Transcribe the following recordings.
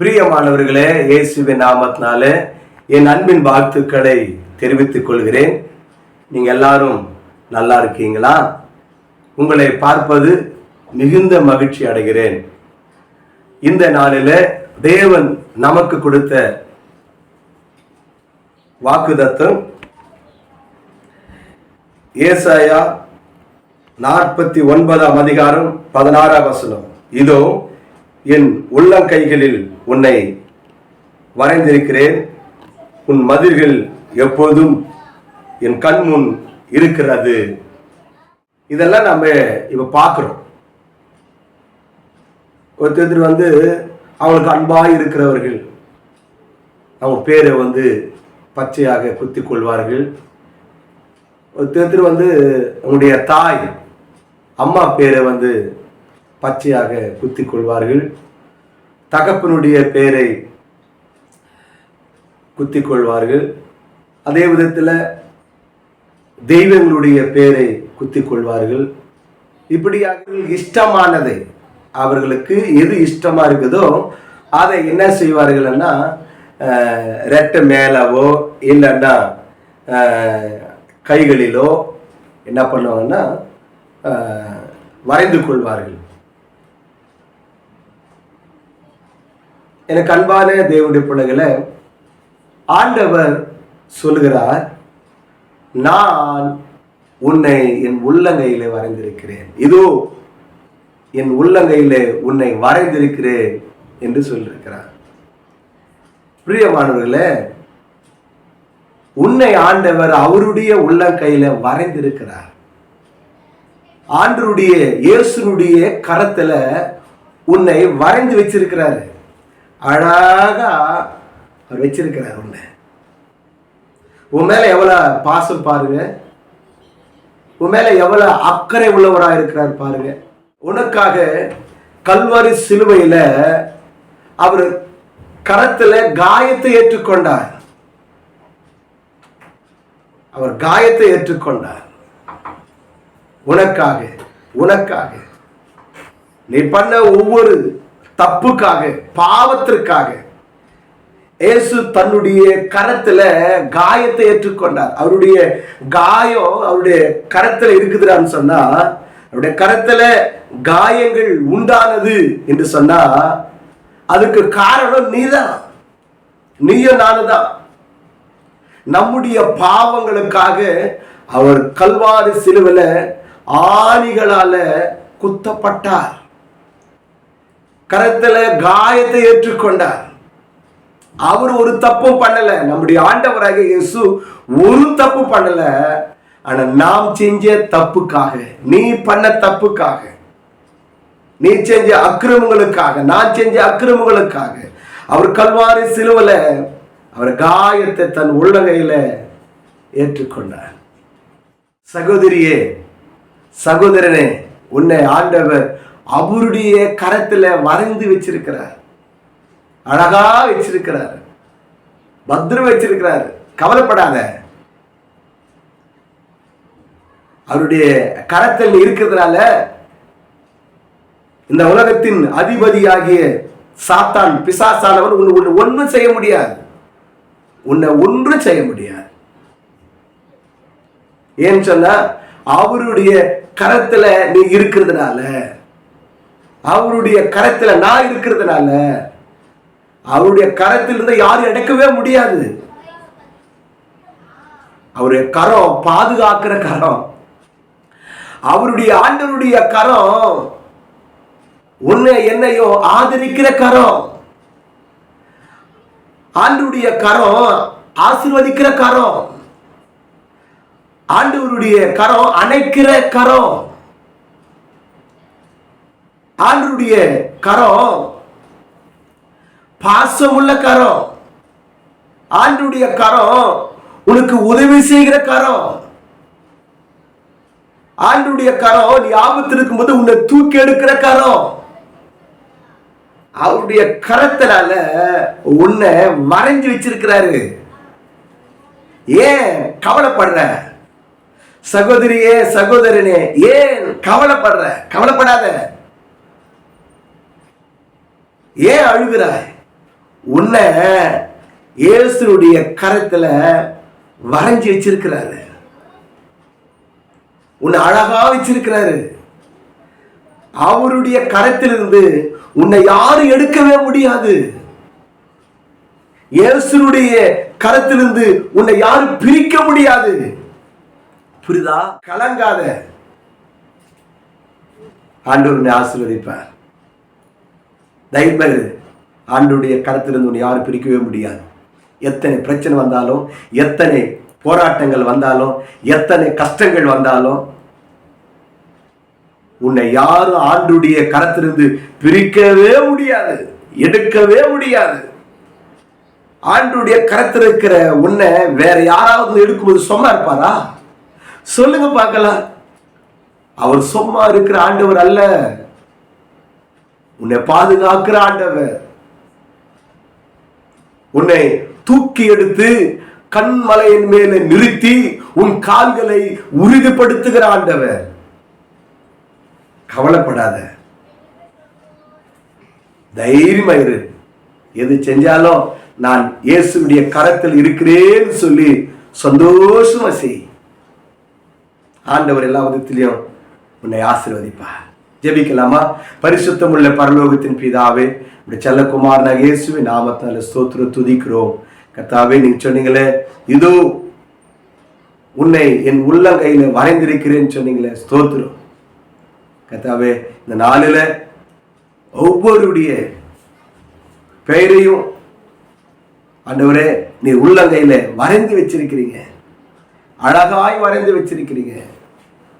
பிரியமானவர்களே இயேசுவின் நாமத்தினாலே என் அன்பின் வாழ்த்துக்களை தெரிவித்துக் கொள்கிறேன். நீங்கள் எல்லாரும் நல்லா இருக்கீங்களா? உங்களை பார்ப்பது மிகுந்த மகிழ்ச்சி அடைகிறேன். இந்த நாளில் தேவன் நமக்கு கொடுத்த வாக்குதத்தம் ஏசாயா நாற்பத்தி ஒன்பதாம் அதிகாரம் பதினாறாம் வசனம். இதோ என் உள்ளங்கைகளில் உன்னை வரைந்திருக்கிறேன். உன் மதிர்கள் எப்போதும் என் கண் முன் இருக்கிறது. இதெல்லாம் நம்ம இப்போ பார்க்குறோம். ஒருத்தர் வந்து அவங்களுக்கு அன்பாய் இருக்கிறவர்கள். அவங்க பேரை வந்து பச்சையாக குத்தி கொள்வார்கள். ஒருத்தர் வந்து அவங்களுடைய தாய் அம்மா பேரை வந்து பச்சையாக குத்தி கொள்வார்கள். தகப்பனுடைய பெயரை குத்தி கொள்வார்கள். அதே விதத்தில் தெய்வங்களுடைய பெயரை குத்தி கொள்வார்கள். இப்படியாக இஷ்டமானதை அவர்களுக்கு எது இஷ்டமாக இருக்குதோ அதை என்ன செய்வார்கள்னா ரெட்டை மேலவோ இல்லைன்னா கைகளிலோ என்ன பண்ணுவாங்கன்னா வரைந்து கொள்வார்கள். எனக்கு அன்பான தேவனுடைய பிள்ளைகளை ஆண்டவர் சொல்கிறார் நான் உன்னை என் உள்ளங்கையிலே வரைந்திருக்கிறேன். இதோ என் உள்ளங்கையிலே உன்னை வரைந்திருக்கிறேன் என்று சொல்லியிருக்கிறார். பிரியமானவர்களே உன்னை ஆண்டவர் அவருடைய உள்ளங்கையில வரைந்திருக்கிறார். ஆண்டருடைய இயேசுனுடைய கரத்துல உன்னை வரைந்து வச்சிருக்கிறாரு. அழகா அவர் வச்சிருக்கிறார் உன்னை. உன் மேல எவ்வளவு பாசம் பாருங்க. உன் மேல எவ்வளவு அக்கறை உள்ளவரா இருக்கிறார் பாருங்க. உனக்காக கல்வாரி சிலுவையில அவர் கரத்துல காயத்தை ஏற்றுக்கொண்டார். அவர் காயத்தை ஏற்றுக்கொண்டார். உனக்காக உனக்காக. நீ பண்ண ஒவ்வொரு தப்புக்காக பாவத்திற்காக. இயேசு தன்னுடைய கரத்துல காயத்தை ஏற்றுக்கொண்டார். அவருடைய காயம் அவருடைய கரத்துல இருக்குதுடான்னு சொன்னா அவருடைய கரத்துல காயங்கள் உண்டானது என்று சொன்னா அதுக்கு காரணம் நீதான். நீயும் நானுதான் நம்முடைய பாவங்களுக்காக அவர் கல்வாறு சிலுவில ஆணிகளால குத்தப்பட்டார். கரத்தில் காயத்தை ஏற்றுக்கொண்டார். அவர் ஒரு தப்பும் பண்ணல. நம்முடைய ஆண்டவராக இயேசு ஒரு தப்பு பண்ணல. ஆனா நாம் செஞ்ச தப்புக்காக நீ பண்ண தப்புக்காக நீ செஞ்ச அக்கிரமங்களுக்காக நான் செஞ்ச அக்கிரமங்களுக்காக அவர் கல்வாரி சிலுவல அவர் காயத்தை தன் உள்ளகையில ஏற்றுக்கொண்டார். சகோதரியே சகோதரனே உன்னை ஆண்டவர் அவருடைய கரத்துல வரைந்து வச்சிருக்கிறார். அழகா வச்சிருக்கிறார். பத்திரம் வச்சிருக்கிறார். கவலைப்படாத. அவருடைய கரத்தில் நீ இருக்கிறதுனால இந்த உலகத்தின் அதிபதியாகிய சாத்தான் பிசாசானவர் உன்னை உன்னை ஒன்றும் செய்ய முடியாது. உன்னை ஒன்றும் செய்ய முடியாது. ஏன்னு சொன்னா அவருடைய கரத்துல நீ இருக்கிறதுனால. அவருடைய கரத்துல நான் இருக்கிறதுனால அவருடைய கரத்திலிருந்து யாரும் எடுக்கவே முடியாது. அவருடைய கரம் பாதுகாக்கிற கரம். அவருடைய ஆண்டவருடைய கரம் உன்னை என்னையோ ஆதரிக்கிற கரம். ஆண்டுடைய கரம் ஆசிர்வதிக்கிற கரம். ஆண்டவருடைய கரம் அணைக்கிற கரம். ஆண்டருடைய கரம் பாசமுள்ள கரம் ஆண்டுடைய கரம் உனக்கு உதவி செய்கிற கரம் ஆண்டுடைய கரம் நீ ஆபத்து இருக்கும்போது உன்னை தூக்கி எடுக்கிற கரம் அவருடைய கரத்தினால உன்னை மறைஞ்சு வச்சிருக்கிறாரு. ஏன் கவலைப்படுற? சகோதரியே சகோதரனே ஏன் கவலைப்படுற? கவலைப்படாத. ஏன் அழுகிறாய்? உன்னை இயேசுடைய கரத்தில் வரைஞ்சி வச்சிருக்கிறாரு. உன்னை அழகா வச்சிருக்கிறாரு. அவருடைய கரத்திலிருந்து உன்னை யாரும் எடுக்கவே முடியாது. இயேசுடைய கரத்திலிருந்து உன்னை யாரும் பிரிக்க முடியாது. புரிதா கலங்காத. ஆண்டவர் உன்னை ஆசீர்வதிப்பார். தைரியமா ஆண்டுடைய கரத்திலிருந்து உன்னை யாரும் பிரிக்கவே முடியாது. எத்தனை பிரச்சனை வந்தாலும் எத்தனை போராட்டங்கள் வந்தாலும் எத்தனை கஷ்டங்கள் வந்தாலும் உன்னை யாரும் ஆண்டுடைய கரத்திலிருந்து பிரிக்கவே முடியாது. எடுக்கவே முடியாது. ஆண்டுடைய கரத்தில் இருக்கிற உன்னை வேற யாராவது எடுக்கும்போது சும்மா இருப்பாரா? சொல்லுங்க பார்க்கலாம். அவர் சும்மா இருக்கிற ஆண்டவர் அல்ல. உன்னை பாதுகாக்கிற ஆண்டவர். உன்னை தூக்கி எடுத்து கண்மலையின் மேலே நிறுத்தி உன் கால்களை உறுதிப்படுத்துகிற ஆண்டவர். கவலைப்படாத. தைரியமாயிரு எது செஞ்சாலும் நான் இயேசுடைய கரத்தில் இருக்கிறேன்னு சொல்லி சந்தோஷமா செய். ஆண்டவர் எல்லா விதத்திலையும் உன்னை ஆசிர்வதிப்பார். ஜெபிக்கலாமா? பரிசுத்தம் உள்ள பரலோகத்தின் பிதாவே இப்படி செல்லகுமார் நகேசுவி நாமத்தால ஸ்தோத்திரம் துதிக்கிறோம். கர்த்தாவே நீங்க சொன்னீங்களே இதோ உன்னை என் உள்ளங்கையில வரைந்திருக்கிறேன்னு சொன்னீங்களே ஸ்தோத்திரம். கர்த்தாவே இந்த நாளில் ஒவ்வொருடைய பெயரையும் ஆண்டவரே நீ உள்ளங்கையில வரைந்து வச்சிருக்கிறீங்க. அழகாய் வரைந்து வச்சிருக்கிறீங்க.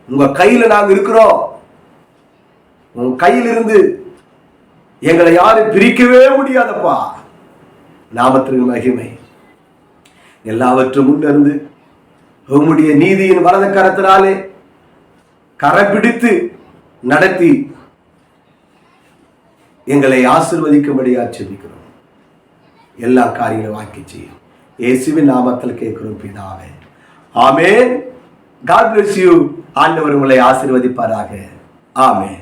உங்க கையில நாங்க இருக்கிறோம். உன் கையிலிருந்து எங்களை யாரும் பிரிக்கவே முடியாதப்பா. நாமத்திற்கு மகிமை. எல்லாவற்றும் முன்னிருந்து உம்முடைய நீதியின் வலது கரத்தினாலே கரை பிடித்து நடத்தி எங்களை ஆசிர்வதிக்கும்படியாக செபிக்கிறோம். எல்லா காரியங்களும் வாக்கி செய்யும். இயேசுவின் நாமத்தில் கேட்கிறோம் பிதாவே. ஆமே காட் பிளஸ் யூ ஆண்டவர் உங்களை ஆசிர்வதிப்பாராக. ஆமே